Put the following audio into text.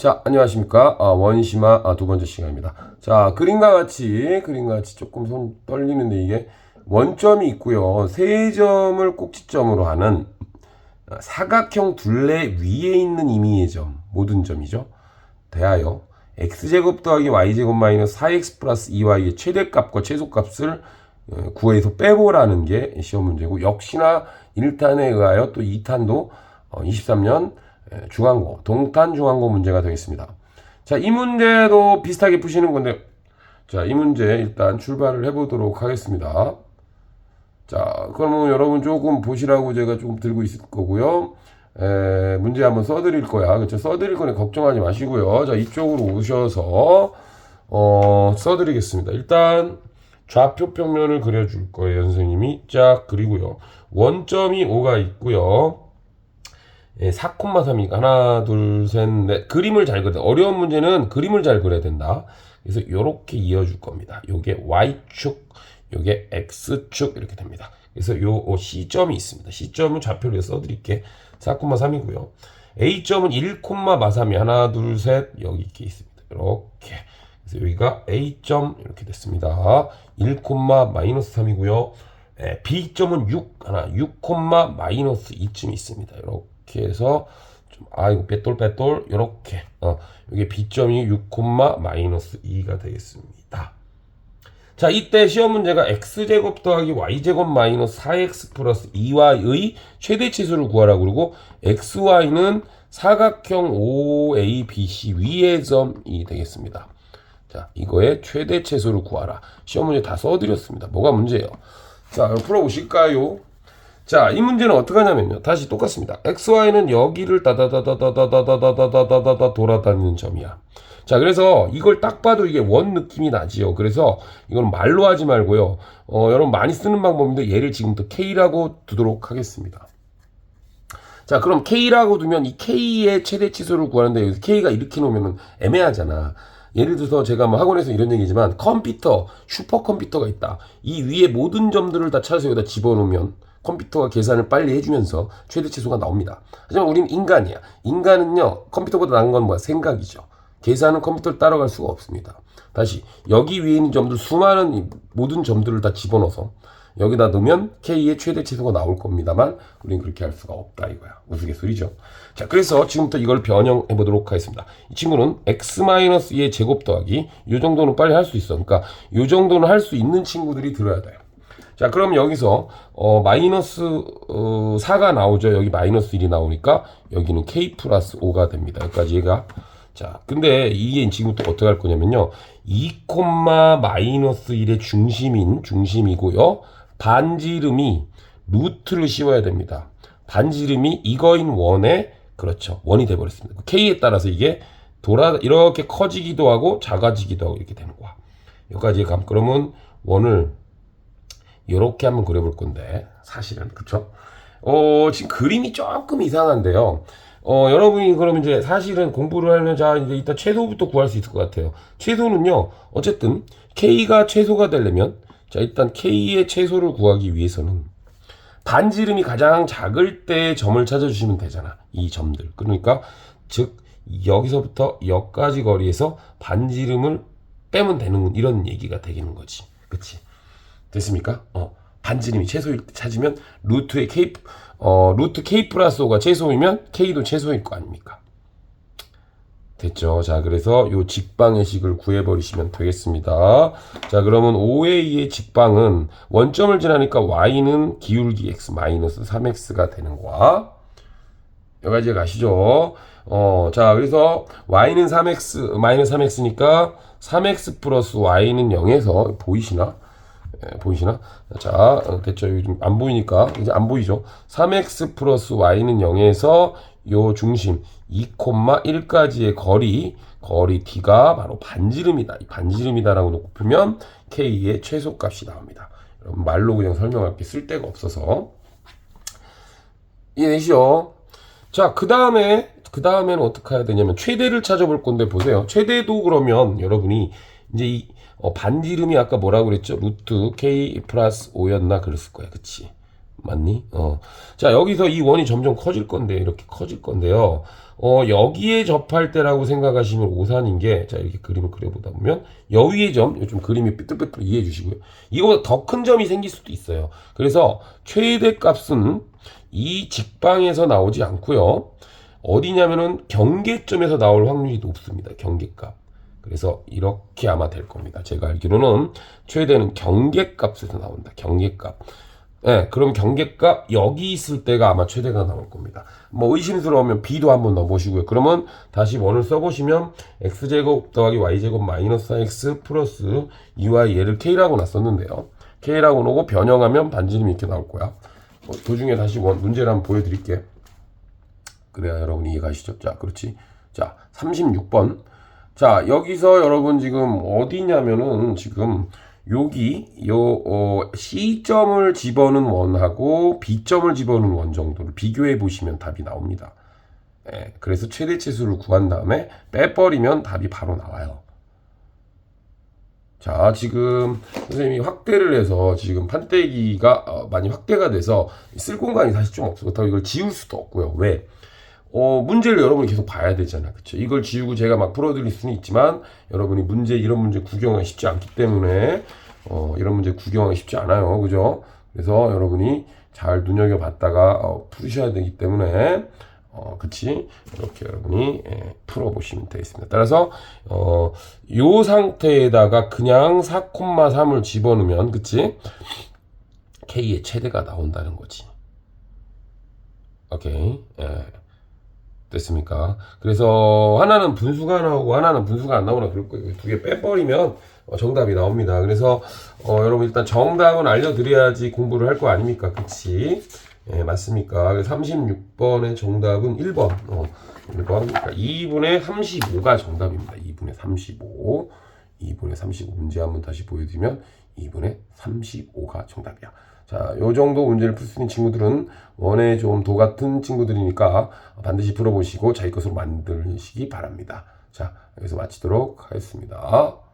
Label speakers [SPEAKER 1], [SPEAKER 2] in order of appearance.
[SPEAKER 1] 자, 안녕하십니까. 아, 원시마 아, 두 번째 시간입니다. 자, 그림과 같이, 그림과 같이 조금 손 떨리는데 이게 원점이 있고요. 세 점을 꼭지점으로 하는 사각형 둘레 위에 있는 임의의 점, 모든 점이죠. 대하여 x제곱 더하기 y제곱 마이너스 4x 플러스 2y의 최대값과 최소값을 어, 구해서 빼보라는 게 시험 문제고 역시나 1탄에 의하여 또 2탄도 23년 예, 중앙고, 동탄 중앙고 문제가 되겠습니다. 자, 이 문제도 비슷하게 푸시는 건데, 자, 이 문제 일단 출발을 해보도록 하겠습니다. 자, 그러면 여러분 조금 보시라고 제가 조금 들고 있을 거고요. 에, 문제 한번 써드릴 거야. 그렇죠? 써드릴 거니 걱정하지 마시고요. 자, 이쪽으로 오셔서, 어, 써드리겠습니다. 일단, 좌표 평면을 그려줄 거예요. 선생님이 쫙 그리고요. 원점이 5가 있고요. 예, 4,3이니까 하나, 둘, 셋, 넷. 그림을 잘 그려야 돼. 어려운 문제는 그림을 잘 그려야 된다. 그래서 이렇게 이어줄 겁니다. 요게 Y축, 요게 X축 이렇게 됩니다. 그래서 요 어, C점이 있습니다. C점은 좌표로 써드릴게. 4,3이고요. A점은 1,마삼이 하나, 둘, 셋 여기 이렇게 있습니다. 이렇게. 그래서 여기가 A점 이렇게 됐습니다. 1, 마이너스 3이고요. 예, B점은 6 하나 6, 마이너스 2쯤 있습니다. 이렇게 해서 좀 아이고 빼돌 빼돌 이렇게 어 이게 B점이 6, 마이너스 2가 되겠습니다. 자 이때 시험 문제가 x제곱 더하기 y제곱 마이너스 4x 플러스 2y의 최대치수를 구하라고 그러고 xy는 사각형 OABC 위의 점이 되겠습니다. 자, 이거의 최대 채소를 구하라. 시험 문제 다 써드렸습니다. 뭐가 문제예요? 자, 풀어보실까요? 자, 이 문제는 어떻게 하냐면요. 다시 똑같습니다. XY는 여기를 다다다다다다다다다다다다 돌아다니는 점이야. 자, 그래서 이걸 딱 봐도 이게 원 느낌이 나지요. 그래서 이건 말로 하지 말고요. 어, 여러분 많이 쓰는 방법인데 얘를 지금부터 K라고 두도록 하겠습니다. 자, 그럼 K라고 두면 이 K의 최대 치수를 구하는데 여기서 K가 이렇게 놓으면 애매하잖아. 예를 들어서 제가 뭐 학원에서 이런 얘기지만 컴퓨터, 슈퍼컴퓨터가 있다. 이 위에 모든 점들을 다 찾아서 여기다 집어넣으면 컴퓨터가 계산을 빨리 해주면서 최대 치수가 나옵니다. 하지만 우리는 인간이야. 인간은요, 컴퓨터보다 나은 건 뭐야? 생각이죠. 계산은 컴퓨터를 따라갈 수가 없습니다. 다시, 여기 위에 있는 점들, 수많은 이 모든 점들을 다 집어넣어서 여기다 넣으면 K의 최대 치수가 나올 겁니다만 우리는 그렇게 할 수가 없다 이거야. 우스갯소리죠. 자, 그래서 지금부터 이걸 변형해 보도록 하겠습니다. 이 친구는 x-2의 제곱 더하기 이 정도는 빨리 할 수 있어. 그러니까 이 정도는 할 수 있는 친구들이 들어야 돼요. 자, 그럼 여기서 어, 마이너스 어, 4가 나오죠. 여기 마이너스 1이 나오니까 여기는 k 플러스 5가 됩니다. 여기까지 얘가 자, 근데 이게 지금부터 어떻게 할 거냐면요. 2, 마이너스 1의 중심인 중심이고요. 반지름이 루트를 씌워야 됩니다. 반지름이 이거인 원에 그렇죠. 원이 돼 버렸습니다. k에 따라서 이게 돌아 이렇게 커지기도 하고 작아지기도 하고 이렇게 되는 거야. 여기까지 감 그러면 원을 이렇게 한번 그려볼 건데 사실은 그쵸? 어 지금 그림이 조금 이상한데요. 어 여러분이 그러면 이제 사실은 공부를 하면 자 이제 일단 최소부터 구할 수 있을 것 같아요. 최소는요 어쨌든 k가 최소가 되려면 자 일단 k의 최소를 구하기 위해서는 반지름이 가장 작을 때 점을 찾아주시면 되잖아. 이 점들. 그러니까 즉 여기서부터 여기까지 거리에서 반지름을 빼면 되는 이런 얘기가 되겠는 거지. 그치? 됐습니까? 어. 반지름이 최소일 때 찾으면 루트의 k 어 루트 k 플러스 5가 최소이면 k도 최소일 거 아닙니까? 됐죠. 자, 그래서 요 직방의 식을 구해버리시면 되겠습니다. 자, 그러면 5A의 직방은 원점을 지나니까 Y는 기울기 X 마이너스 3X가 되는 거야. 여기까지 가시죠. 어, 자, 그래서 Y는 3X, 마이너스 3X니까 3X 플러스 Y는 0에서 보이시나? 예, 보이시나? 자, 어, 됐죠. 안 보이니까 이제 안 보이죠. 3x 플러스 y는 0에서 요 중심 2,1까지의 거리 거리 d가 바로 반지름이다. 이 반지름이다라고 놓고 풀면 k의 최소값이 나옵니다. 여러분 말로 그냥 설명할 게 쓸데가 없어서 이해되시죠? 자, 그 다음에 그 다음에는 어떻게 해야 되냐면 최대를 찾아볼 건데 보세요. 최대도 그러면 여러분이 이제 이 어, 반지름이 아까 뭐라고 그랬죠? 루트 k 플러스 5였나 그랬을 거야. 그치? 맞니? 어. 자, 여기서 이 원이 점점 커질 건데, 이렇게 커질 건데요. 어, 여기에 접할 때라고 생각하시면 오산인 게, 자, 이렇게 그림을 그려보다 보면, 여위의 점, 요좀 그림이 삐뚤삐뚤 이해해 주시고요. 이거보다 더 큰 점이 생길 수도 있어요. 그래서 최대 값은 이 직방에서 나오지 않고요. 어디냐면은 경계점에서 나올 확률이 높습니다. 경계값. 그래서 이렇게 아마 될 겁니다. 제가 알기로는 최대는 경계값에서 나온다. 경계값. 예, 그럼 경계값 여기 있을 때가 아마 최대가 나올 겁니다. 뭐 의심스러우면 b도 한번 넣어보시고요. 그러면 다시 원을 써보시면 x제곱 더하기 y제곱 마이너스 x 플러스 2y 얘를 k라고 놨었는데요. k라고 놓고 변형하면 반지름이 이렇게 나올 거야. 어, 도중에 다시 원 문제를 한번 보여드릴게. 그래야 여러분이 이해가시죠? 자, 그렇지. 자, 36번. 자, 여기서 여러분 지금 어디냐면은 지금 여기 요 어, C점을 집어넣은 원하고 B점을 집어넣은 원 정도를 비교해 보시면 답이 나옵니다. 예, 그래서 최대치수를 구한 다음에 빼버리면 답이 바로 나와요. 자, 지금 선생님이 확대를 해서 지금 판때기가 어, 많이 확대가 돼서 쓸 공간이 사실 좀 없어. 그렇다고 이걸 지울 수도 없고요. 왜? 어, 문제를 여러분이 계속 봐야 되잖아. 그쵸? 이걸 지우고 제가 막 풀어드릴 수는 있지만, 여러분이 문제, 이런 문제 구경하기 쉽지 않기 때문에, 어, 이런 문제 구경하기 쉽지 않아요. 그죠? 그래서 여러분이 잘 눈여겨봤다가, 어, 풀으셔야 되기 때문에, 어, 그치? 이렇게 여러분이, 예, 풀어보시면 되겠습니다. 따라서, 어, 요 상태에다가 그냥 4,3을 집어넣으면, 그치? K의 최대가 나온다는 거지. 오케이. 예. 됐습니까? 그래서 하나는 분수가 나오고 하나는 분수가 안 나오나 그럴 거예요. 두 개 빼버리면 어, 정답이 나옵니다. 그래서 어, 여러분 일단 정답은 알려드려야지 공부를 할 거 아닙니까? 그치? 예, 맞습니까? 36번의 정답은 1번. 어, 1번. 그러니까 2분의 35가 정답입니다. 2분의 35. 2분의 35 문제 한번 다시 보여드리면 2분의 35가 정답이야. 자, 요 정도 문제를 풀 수 있는 친구들은 원에 좀 도 같은 친구들이니까 반드시 풀어보시고 자기 것으로 만드시기 바랍니다. 자, 여기서 마치도록 하겠습니다.